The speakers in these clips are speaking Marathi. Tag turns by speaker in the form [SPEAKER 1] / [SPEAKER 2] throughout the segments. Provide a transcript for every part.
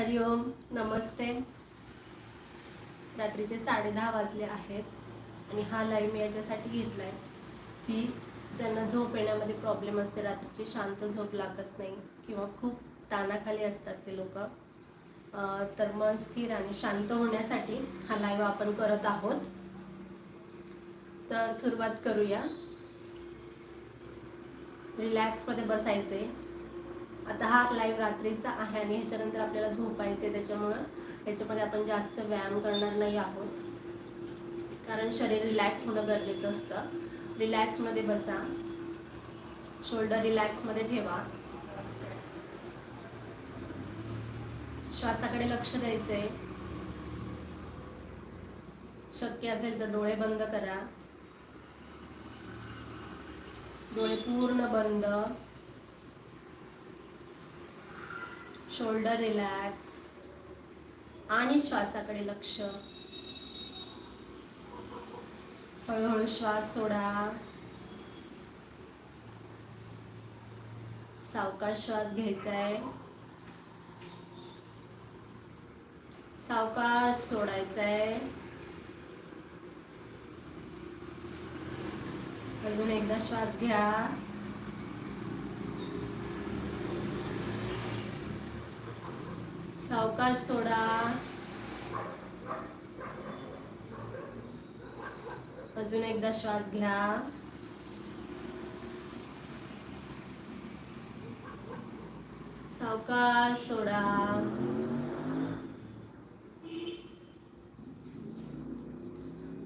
[SPEAKER 1] हरिओम नमस्ते. रात्रीचे साडेदहा वाजले आहेत आणि हा लाईव्ह मी याच्यासाठी घेतला आहे की ज्यांना झोप येण्यामध्ये प्रॉब्लेम असते रात्रीची शांत झोप लागत नाही किंवा खूप तानाखाली असतात ते लोक तर मन स्थिर आणि शांत होण्यासाठी हा लाईव्ह आपण करत आहोत. तर सुरुवात करूया. रिलॅक्समध्ये बसायचे. आता हा लाईव्ह रात्रीचा आहे आणि ह्याच्यानंतर आपल्याला झोपायचे त्याच्यामुळं ह्याच्यामध्ये आपण जास्त व्यायाम करणार नाही आहोत. कारण शरीर रिलॅक्स होणं गरजेचं असतं. रिलॅक्समध्ये बसा. शोल्डर रिलॅक्समध्ये ठेवा. श्वासाकडे लक्ष द्यायचंय. शक्य असेल तर डोळे बंद करा. डोळे पूर्ण बंद. शोल्डर रिलॅक्स आणि श्वासाकडे लक्ष. हळूहळू श्वास सोडा. सावकाश श्वास घ्यायचा आहे सावकाश सोडायचा आहे अजून एकदा श्वास घ्या. सावकाश सोडा. अजून एकदा श्वास घ्या. सावकाश सोडा.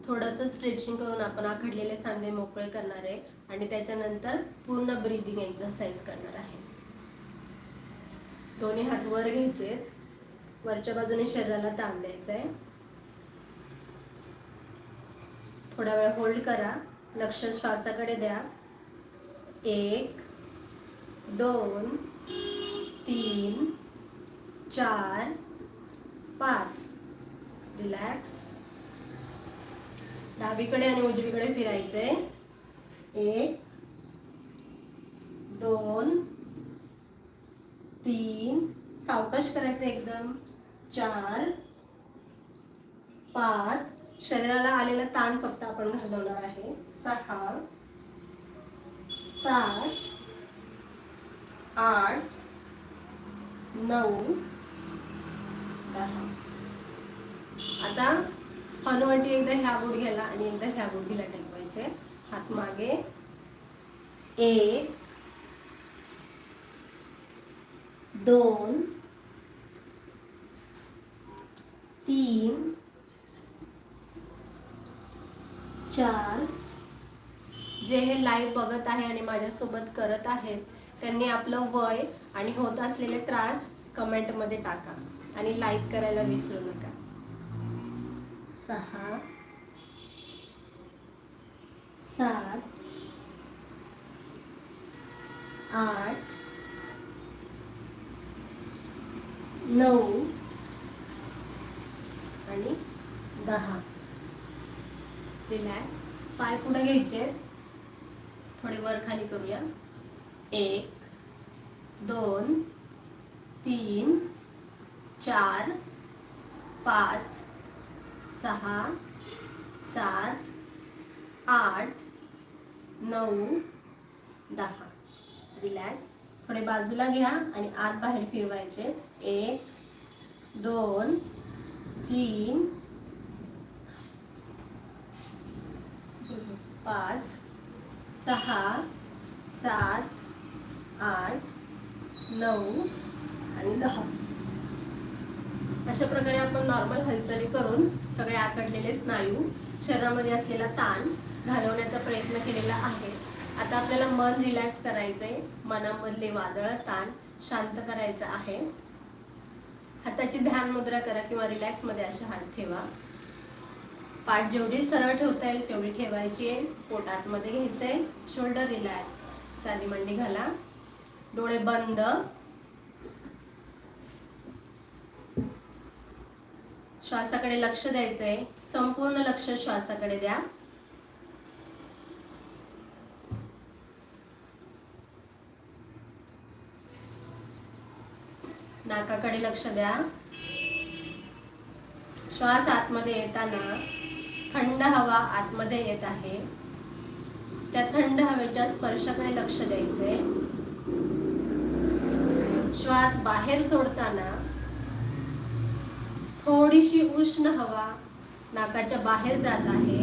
[SPEAKER 1] थोडंसं स्ट्रेचिंग करून आपण आखडलेले सांधे मोकळे करणार आहे आणि त्याच्यानंतर पूर्ण ब्रीदिंग एक्झरसाइज करणार आहे. दोन्ही हात वर घ्यायचेत. वरच्या बाजूने शरीराला ताण द्यायचा आहे थोडा वेळ होल्ड करा. लक्ष श्वासाकडे द्या. एक दोन तीन चार पाच. रिलॅक्स डावीकडे आणि उजवीकडे फिरायचे एक दोन तीन. सावकाश करायचं एकदम. चार पाच. शरीराला आलेला ताण फक्त आपण घालवणार आहे. सहा सात आठ नऊ दहा. आता हनुवटी एकदा ह्या गुडघ्याला आणि एकदा ह्या गुडघ्याला टेकवायचे. हात मागे. एक दोन तीन चार. जे हे लाईव्ह बघत आहे आणि माझ्यासोबत करत आहेत त्यांनी आपलं वय आणि होत असलेले त्रास कमेंटमध्ये टाका आणि लाईक करायला विसरू नका. सहा सात आठ नऊ. आणि दहा. रिलॅक्स. पाय पुढे घ्यायचे. थोडे वर खाली करूया. एक दोन तीन चार पाच सहा सात आठ नऊ दहा. रिलॅक्स. थोडे बाजूला घ्या आणि आत बाहेर फिरवायचे. एक दोन तीन पाच सहा सात आठ नऊ आणि दहा. अशा प्रकारे आपण नॉर्मल हालचाली करून सगळे आकडलेले स्नायू शरीरामध्ये असलेला ताण घालवण्याचा प्रयत्न केलेला आहे. आता आपल्याला मन रिलॅक्स करायचं आहे मनामधले वादळ ताण शांत करायचं आहे. हाताची ध्यान मुद्रा करा किंवा रिलॅक्समध्ये असे हात ठेवा. पाठ जेवढी सरळ ठेवता येईल तेवढी ठेवायची आहे. पोट आतमध्ये आहे शोल्डर रिलॅक्स साधी मांडी घाला. डोळे बंद. श्वासाकडे लक्ष द्यायचं आहे संपूर्ण लक्ष श्वासाकडे द्या. नाकाकडे लक्ष द्या. श्वास आतमध्ये येताना थंड हवा आतमध्ये येत आहे. त्या थंड हवेच्या स्पर्शाकडे लक्ष द्यायचंय श्वास बाहेर सोडताना थोडीशी उष्ण हवा नाकाच्या बाहेर जात आहे.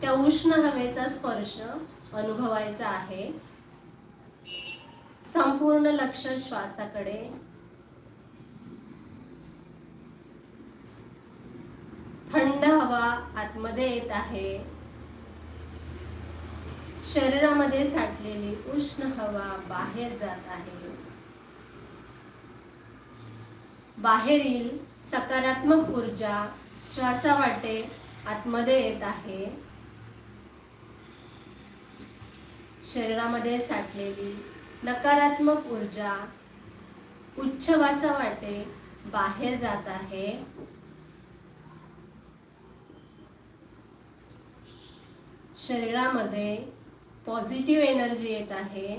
[SPEAKER 1] त्या उष्ण हवेचा स्पर्श अनुभवायचा आहे. संपूर्ण लक्ष श्वासाकडे. थंड हवा आतमध्ये येत आहे. शरीरामध्ये साठलेली उष्ण हवा बाहेर जात आहे. बाहेरील सकारात्मक ऊर्जा श्वासावाटे आतमध्ये येत आहे. शरीरामध्ये साठलेली नकारात्मक ऊर्जा उच्छवासा वाटे बाहेर जात आहे. शरीरामध्ये पॉझिटिव्ह एनर्जी येत आहे.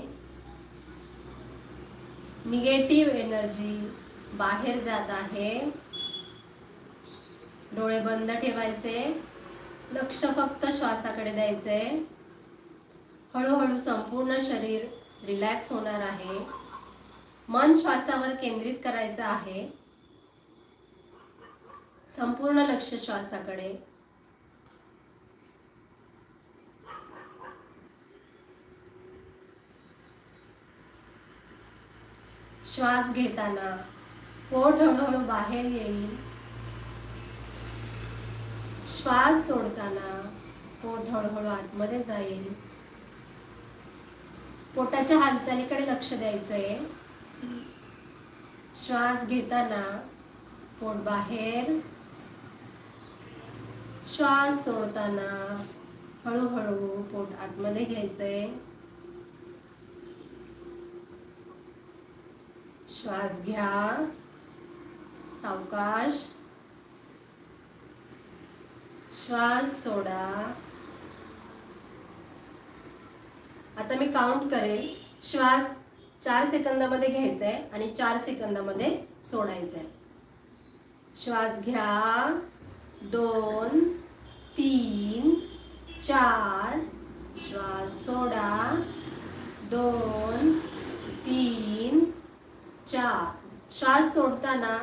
[SPEAKER 1] निगेटिव्ह एनर्जी बाहेर जात आहे. डोळे बंद ठेवायचे. लक्ष फक्त श्वासाकडे द्यायचे. हळूहळू संपूर्ण शरीर रिलॅक्स होणार आहे. मन श्वासावर केंद्रित करायचं आहे. संपूर्ण लक्ष श्वासाकडे. श्वास घेताना पोट हळूहळू बाहेर येईल. श्वास सोडताना पोट हळूहळू आतमध्ये जाईल. पोटाच्या हालचालीकडे लक्ष द्यायचंय. श्वास घेताना पोट बाहेर. श्वास सोडताना हळूहळू पोट आतमध्ये घ्यायचंय. श्वास घ्या. सावकाश. श्वास सोडा. आता मी काउंट करेल. श्वास चार सेकंदामध्ये घ्यायचा आहे आणि चार सेकंदामध्ये सोडायचा आहे श्वास घ्या. दोन तीन चार. श्वास सोडा. दोन तीन चार. श्वास सोडताना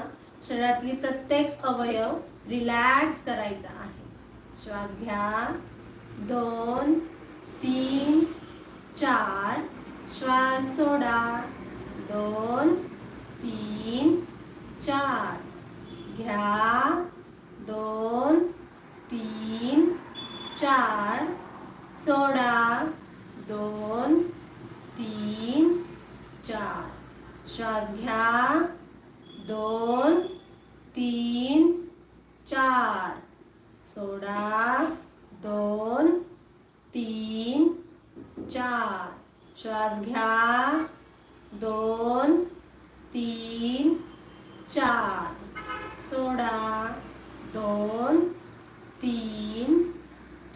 [SPEAKER 1] शरीरातली प्रत्येक अवयव रिलॅक्स करायचा आहे. श्वास घ्या. दोन तीन चार श्वास सोडा. दोन तीन चार. घ्या. दोन तीन चार. सोडा. दोन तीन चार. श्वास घ्या. दोन तीन चार. सोडा. दोन तीन चार. श्वास घ्या. दोन तीन चार. सोडा. दोन तीन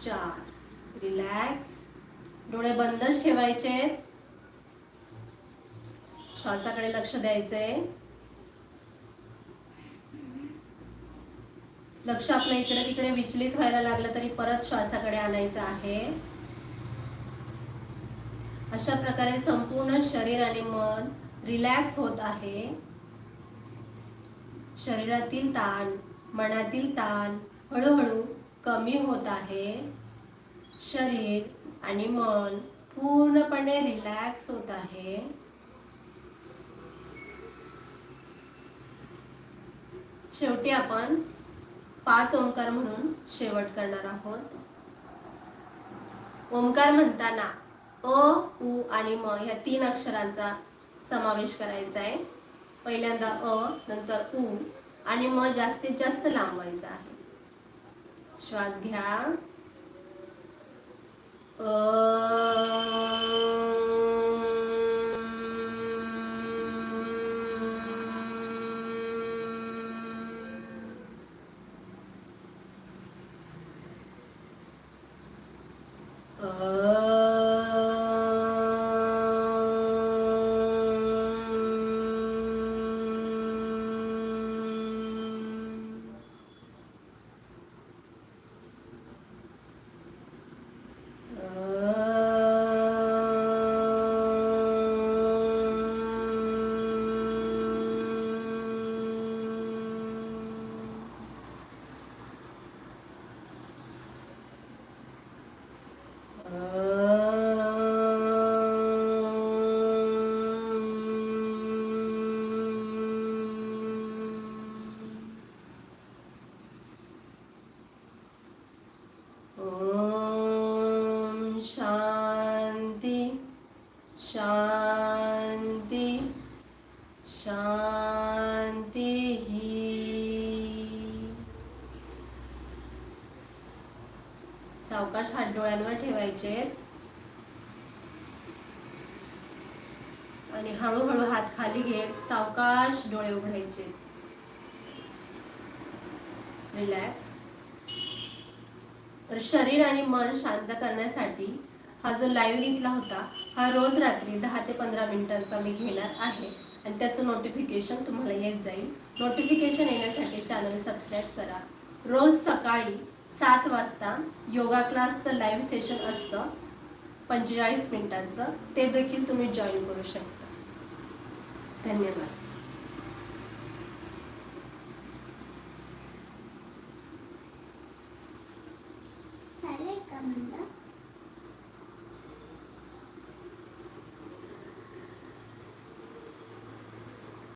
[SPEAKER 1] चार. रिलॅक्स. डोळे बंदच ठेवायचे. श्वासाकडे लक्ष द्यायचंय लक्ष आपलं इकडे तिकडे विचलित व्हायला लागलं तरी परत श्वासाकडे आणायचं आहे. अशा प्रकारे संपूर्ण शरीर आणि मन रिलॅक्स होत आहे. शरीरातील ताण मनातील ताण हळूहळू कमी होत आहे. शरीर आणि मन पूर्णपणे रिलॅक्स होत आहे. शेवटी आपण पाच ओंकार म्हणून शेवट करणार आहोत. ओंकार म्हणताना अ उ आणि म ह्या तीन अक्षरांचा समावेश करायचा आहे. पहिल्यांदा अ नंतर उ आणि म जास्तीत जास्त लांबवायचा आहे. श्वास घ्या. अ हात डोळ्यांवर ठेवायचे. आणि हळूहळू हात खाली घेत सावकाश डोळे उघडायचे. रिलॅक्स तर शरीर आणि मन शांत करण्यासाठी हा जो लाईव्ह लिंकला होता हा रोज रात्री दहा ते पंधरा मिनिटांचा मी घेणार आहे. आणि त्याचं नोटिफिकेशन तुम्हाला येत जाईल. नोटिफिकेशन येण्यासाठी चॅनल सबस्क्राईब करा. रोज सकाळी सात वाजता योगा क्लासचं लाईव्ह सेशन असतं. पंचेचाळीस मिनिटांचं. ते देखील तुम्ही जॉईन करू शकता. धन्यवाद.